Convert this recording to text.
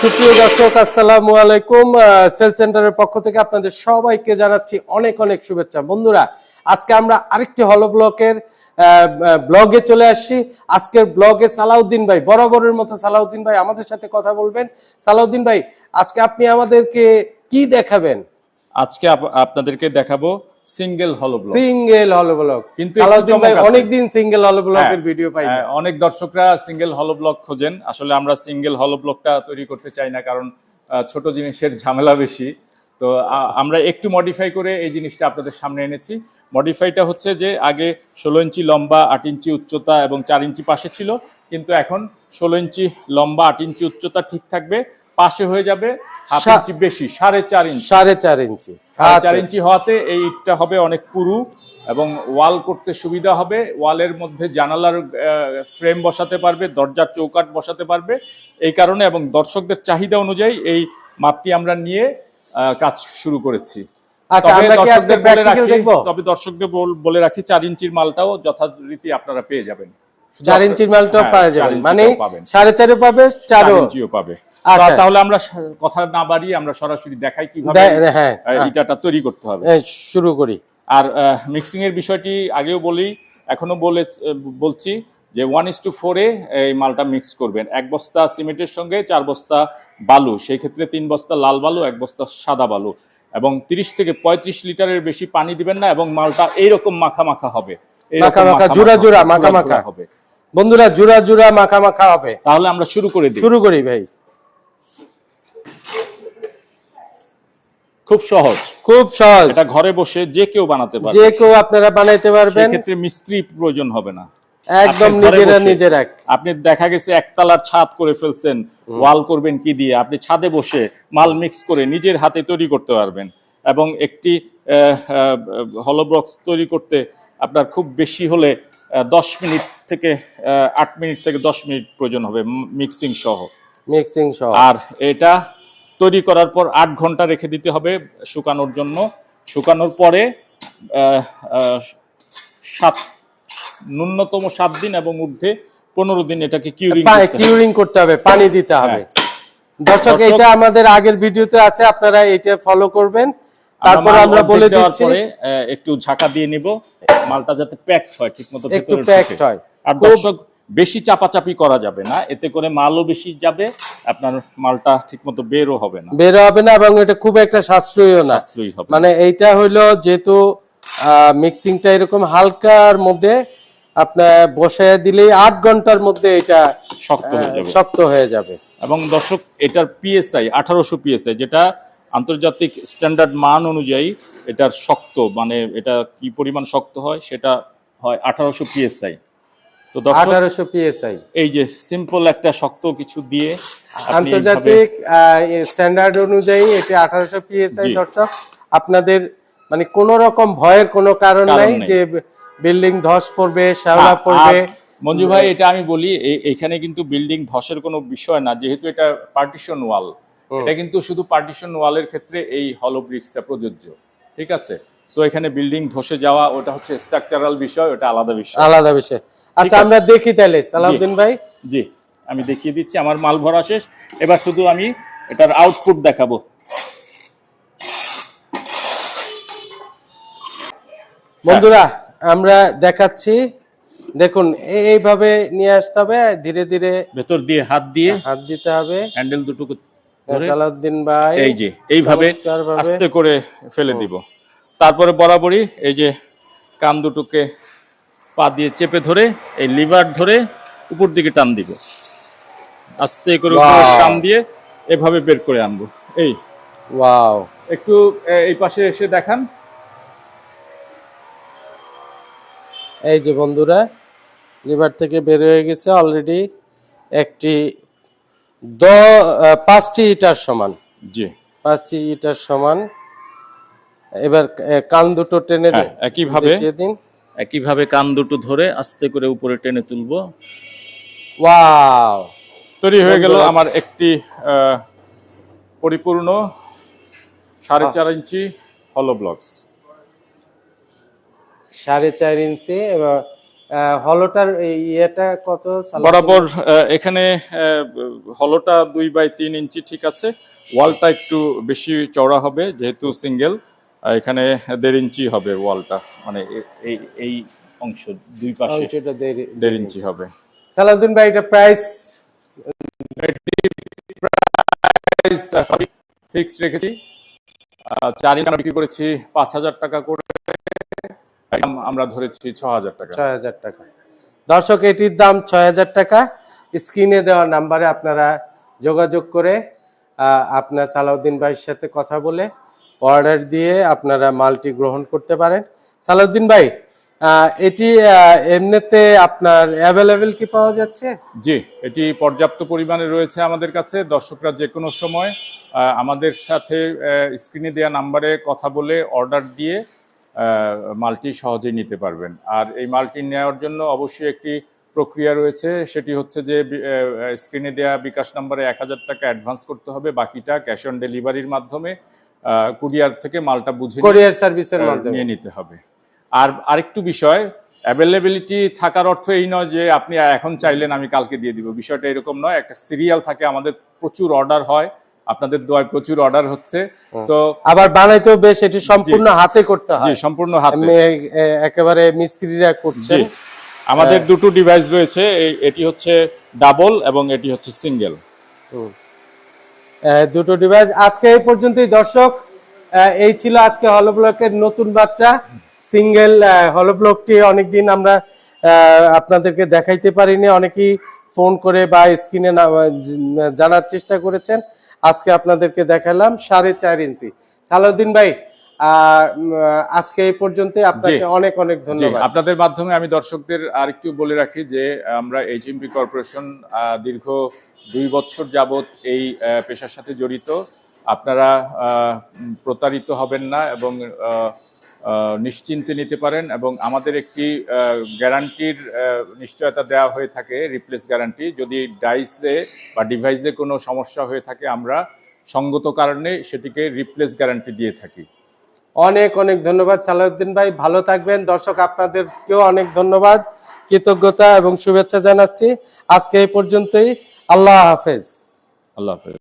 সুপ্রিয় দর্শক, আসসালামু আলাইকুম। সেল সেন্টারের পক্ষ থেকে আপনাদের সবাইকে জানাচ্ছি অনেক অনেক শুভেচ্ছা। বন্ধুরা, আজকে আমরা আরেকটি হলো ব্লকের ব্লগে চলে আসছি। আজকের ব্লগে সালাউদ্দিন ভাই, বরাবরের মতো সালাউদ্দিন ভাই আমাদের সাথে কথা বলবেন। সালাউদ্দিন ভাই, আজকে আপনি আমাদেরকে কি দেখাবেন? আজকে আপনাদেরকে দেখাবো সিঙ্গেল হলো ব্লগ সিঙ্গেল হলো ব্লক কিন্তু ভাই অনেকদিন সিঙ্গেল হলো ব্লকের ভিডিও পাই হ্যাঁ, অনেক দর্শকরা সিঙ্গেল হলো ব্লক খোঁজেন। আসলে আমরা সিঙ্গেল হলো ব্লকটা তৈরি করতে চাই না কারণ ছোট জিনিসের ঝামেলা বেশি। তো আমরা একটু মডিফাই করে এই জিনিসটা আপনাদের সামনে এনেছি। মডিফাইটা হচ্ছে যে আগে ষোলো ইঞ্চি লম্বা আট ইঞ্চি উচ্চতা এবং চার ইঞ্চি পাশে ছিল। কিন্তু এখন ষোলো ইঞ্চি লম্বা আট ইঞ্চি উচ্চতা ঠিক থাকবে। পাশে হয়ে যাবে হাফ ইঞ্চি বেশি সাড়ে চার ইঞ্চি। সাড়ে চার ইঞ্চি। সাড়ে চার। ইঞ্চি হওয়াতে এই ইটটা হবে অনেক পুরু এবং ওয়াল করতে সুবিধা হবে। ওয়ালের মধ্যে জানালার ফ্রেম বসাতে পারবে দরজার চৌকাট বসাতে পারবে। এই কারণে এবং দর্শকদের চাহিদা অনুযায়ী এই মাপটি আমরা নিয়ে কাজ শুরু করেছি। আচ্ছা তবে দর্শকদের বলে রাখি দেখব? তবে দর্শকদের বলে রাখি চার ইঞ্চির মালটাও যথারীতি আপনারা পেয়ে যাবেন। চার ইঞ্চির মালটাও হ্যাঁ, পাওয়া যাবে। মানে। সাড়ে চারও পাবে চার চারও। ইঞ্চিও পাবে। তাহলে আমরা কথা না বাড়িয়ে আমরা সরাসরি দেখাই কীভাবে হ্যাঁ ইটাটা তৈরি করতে হবে। শুরু করি। আর মিক্সিং এর বিষয়টি আগেও বলি এখনও বলে বলছি যে ওয়ান ইস টু ফোরে এই মালটা মিক্স করবেন। এক বস্তা সিমেন্টের সঙ্গে চার বস্তা বালু সেই ক্ষেত্রে তিন বস্তা লাল বালু এক বস্তা সাদা বালু। এবং তিরিশ থেকে পঁয়ত্রিশ লিটারের বেশি পানি দিবেন না এবং মালটা এইরকম মাখা মাখা হবে। মাখা মাখা, জোড়া জোড়া, মাখা মাখা। হবে। বন্ধুরা জুড়া জুড়া মাখা মাখা হবে। তাহলে আমরা শুরু করে দিই। শুরু করি ভাই। খুব সহজ। খুব সহজ। এটা ঘরে বসে যে কেউ বানাতে পারবে। যে কেউ আপনারা বানাইতে পারবেন। সেক্ষেত্রে মিস্ত্রি প্রয়োজন হবে না। একদম নিজেরা নিজেরা আপনি দেখা গেছে একতলার ছাদ করে ফেলছেন ওয়াল করবেন কি দিয়ে? আপনি ছাদে বসে মাল মিক্স করে নিজের হাতে তৈরি করতে পারবেন। এবং একটি হলো বক্স তৈরি করতে আপনার খুব বেশি হলে দশ মিনিট থেকে আট মিনিট থেকে দশ মিনিট প্রয়োজন হবে মিক্সিং সহ। মিক্সিং সহ। আর এটা তৈরি করার পর আট ঘণ্টা রেখে দিতে হবে শুকানোর জন্য। শুকানোর পরে সাত ন্যূনতম সাত দিন এবং ঊর্ধ্বে পনেরো দিন এটাকে কিউরিং কিউরিং করতে হবে। পানি দিতে হবে। দর্শক এটা আমাদের আগের ভিডিওতে আছে আপনারা এটা ফলো করবেন। তারপর আমরা বলে দিচ্ছি একটু ঝাঁকা দিয়ে নিব। মালটা যাতে প্যাকড হয় ঠিকমতো একটু প্যাকড হয়। আর দর্শক বেশি চাপাচাপি করা যাবে না এতে করে মালও বেশি যাবে আপনার মালটা ঠিকমতো বেরও হবে না। বেরো হবে না এবং এটা খুব একটা সাশ্রয়ীও না। সাশ্রয়ী হবে মানে এইটা হইল যেহেতু মিক্সিংটা এরকম হালকার মধ্যে আপনার বসায় দিলেই আট ঘণ্টার মধ্যে এটা শক্ত হয়ে যাবে। শক্ত হয়ে যাবে। এবং দর্শক এটার পিএসআই আঠারোশো পিএসআই যেটা আন্তর্জাতিক স্ট্যান্ডার্ড মান অনুযায়ী এটার শক্ত মানে এটা কি পরিমাণ শক্ত হয় সেটা হয় আঠারোশো পিএসআই তো আঠারোশো পিএসআই এই যে সিম্পল একটা শক্ত কিছু দিয়ে আন্তর্জাতিক স্ট্যান্ডার্ড অনুযায়ী এটা আঠারোশো পিএসআই দর্শক। আপনাদের মানে কোন রকম ভয়ের কোনো কারণ কারণ নাই যে বিল্ডিং ধস পড়বে শ্যাওলা পড়বে। মঞ্জু ভাই এটা আমি বলি এখানে কিন্তু বিল্ডিং ধসের কোনো বিষয় না যেহেতু এটা পার্টিশন ওয়াল এটা কিন্তু শুধু পার্টিশন ওয়ালের ক্ষেত্রে এই হলো ব্রিক্সটা প্রযোজ্য ঠিক আছে? সো এখানে বিল্ডিং ধসে যাওয়া ওটা হচ্ছে স্ট্রাকচারাল বিষয় ওটা আলাদা বিষয়। আলাদা বিষয়। আচ্ছা আমরা দেখি তাহলে সালাউদ্দিন ভাই। জি আমি দেখিয়ে দিচ্ছি আমার মাল ভরা শেষ। এবার শুধু আমি এটার আউটপুট দেখাবো। বন্ধুরা আমরা দেখাচ্ছি দেখুন এই- এইভাবে নিয়ে আসতে হবে ধীরে ধীরে ভেতর দিয়ে হাত দিয়ে হাত দিতে হবে। হ্যান্ডেল দুটোকে ধরে। সালাউদ্দিন ভাই এই যে এইভাবে আস্তে করে ফেলে দিব। তারপরে বরাবরই এই যে কাম দুটোকে পা দিয়ে চেপে ধরে এই লিভার ধরে উপর দিকে টান দিব। আস্তে করে টান দিয়ে এভাবে বের করে আনব। এই। ওয়াও একটু এই পাশে এসে দেখান। এই যে বন্ধুরা লিভার থেকে বের হয়ে গেছে অলরেডি একটি দ পাঁচটি ইটার সমান। জি। পাঁচটি ইটার সমান। এবার কান দুটো টেনে হ্যাঁ, একইভাবে দিন। একইভাবে কান দুটো ধরে আস্তে করে উপরে টেনে তুলবো। ওয়াও। তৈরি হয়ে গেল আমার একটি পরিপূর্ণ সাড়ে চার ইঞ্চি হলো ব্লকস সাড়ে চার ইঞ্চি এবার হলোটার এই ইয়েটা কত বরাবর এখানে আহ, হলোটা দুই বাই তিন ইঞ্চি ঠিক আছে। ওয়ালটা একটু বেশি চওড়া হবে যেহেতু সিঙ্গেল এখানে দেড় ইঞ্চি হবে ওয়ালটা। মানে এই এই অংশ দুই পাশে দেড়- ইঞ্চি। হবে। সালাউদ্দিন ভাই এটা প্রাইস ফিক্সড রেখেছি। চার ইঞ্চি বিক্রি করেছি পাঁচ হাজার টাকা করে। আমরা ধরেছি ছ হাজার টাকা। ছয় হাজার টাকা। দর্শক এটির দাম ছয় হাজার টাকা। স্ক্রিনে দেওয়া নাম্বারে আপনারা যোগাযোগ করে আহ, আপনার সালাউদ্দিন ভাইয়ের সাথে কথা বলে অর্ডার দিয়ে আপনারা মালটি গ্রহণ করতে পারেন। সালাউদ্দিন ভাই এটি এমনিতে আপনার অ্যাভেলেবেল কি পাওয়া যাচ্ছে? জি, এটি পর্যাপ্ত পরিমাণে রয়েছে আমাদের কাছে। দর্শকরা যে কোনো সময় আমাদের সাথে স্ক্রিনে দেওয়া নাম্বারে কথা বলে অর্ডার দিয়ে মালটি সহজেই নিতে পারবেন। আর এই মালটি নেওয়ার জন্য অবশ্যই একটি প্রক্রিয়া রয়েছে। সেটি হচ্ছে যে স্ক্রিনে দেওয়া বিকাশ নাম্বারে এক হাজার টাকা অ্যাডভান্স করতে হবে। বাকিটা ক্যাশ অন ডেলিভারির মাধ্যমে। কুরিয়ার থেকে মালটা বুঝে কোরিয়ার সার্ভিসের মাধ্যমে। নিয়ে নিতে হবে। আর আরেকটু বিষয় অ্যাভেলেবিলিটি থাকার অর্থ এই নয় যে আপনি এখন চাইলেন আমি কালকে দিয়ে দিব। বিষয়টা এরকম নয় একটা সিরিয়াল থাকে আমাদের প্রচুর অর্ডার হয় আপনাদের দোয়ায় প্রচুর অর্ডার হচ্ছে। সো আবার বানাইতেও বেশ এটি সম্পূর্ণ হাতে করতে জি হয় সম্পূর্ণ হাতে। একেবারে মিস্ত্রিরা করছে জি। আমাদের দুটো ডিভাইস রয়েছে এটি হচ্ছে ডাবল এবং এটি হচ্ছে সিঙ্গেল দুটো ডিভাইস আজকে এই পর্যন্তই দর্শক। এই ছিল আজকে হলো ব্লকের নতুন বার্তা। সিঙ্গেল হলো ব্লকটি অনেকদিন আমরা আপনাদেরকে দেখাইতে পারিনি। অনেকেই ফোন করে বা স্ক্রিনে জানার চেষ্টা করেছেন। আজকে আপনাদেরকে দেখালাম সাড়ে চার ইঞ্চি। সালাউদ্দিন ভাই আহ, আজকে এই পর্যন্ত আপনাকে অনেক অনেক ধন্যবাদ। আপনাদের মাধ্যমে আমি দর্শকদের আরেকটু বলে রাখি যে আমরা এইচএমপি কর্পোরেশন দীর্ঘ দুই বছর যাবত এই পেশার সাথে জড়িত। আপনারা প্রতারিত হবেন না এবং নিশ্চিন্তে নিতে পারেন এবং আমাদের একটি গ্যারান্টির নিশ্চয়তা দেওয়া হয়ে থাকে, রিপ্লেস গ্যারান্টি। যদি ডাইসে বা ডিভাইসে কোনো সমস্যা হয়ে থাকে, আমরা সঙ্গত কারণে সেটিকে রিপ্লেস গ্যারান্টি দিয়ে থাকি। অনেক অনেক ধন্যবাদ সালাউদ্দিন ভাই। ভালো থাকবেন। দর্শক, আপনাদেরকেও অনেক ধন্যবাদ। কৃতজ্ঞতা এবং শুভেচ্ছা জানাচ্ছি। আজকে এই পর্যন্তই। আল্লাহ হাফেজ। আল্লাহ হাফেজ।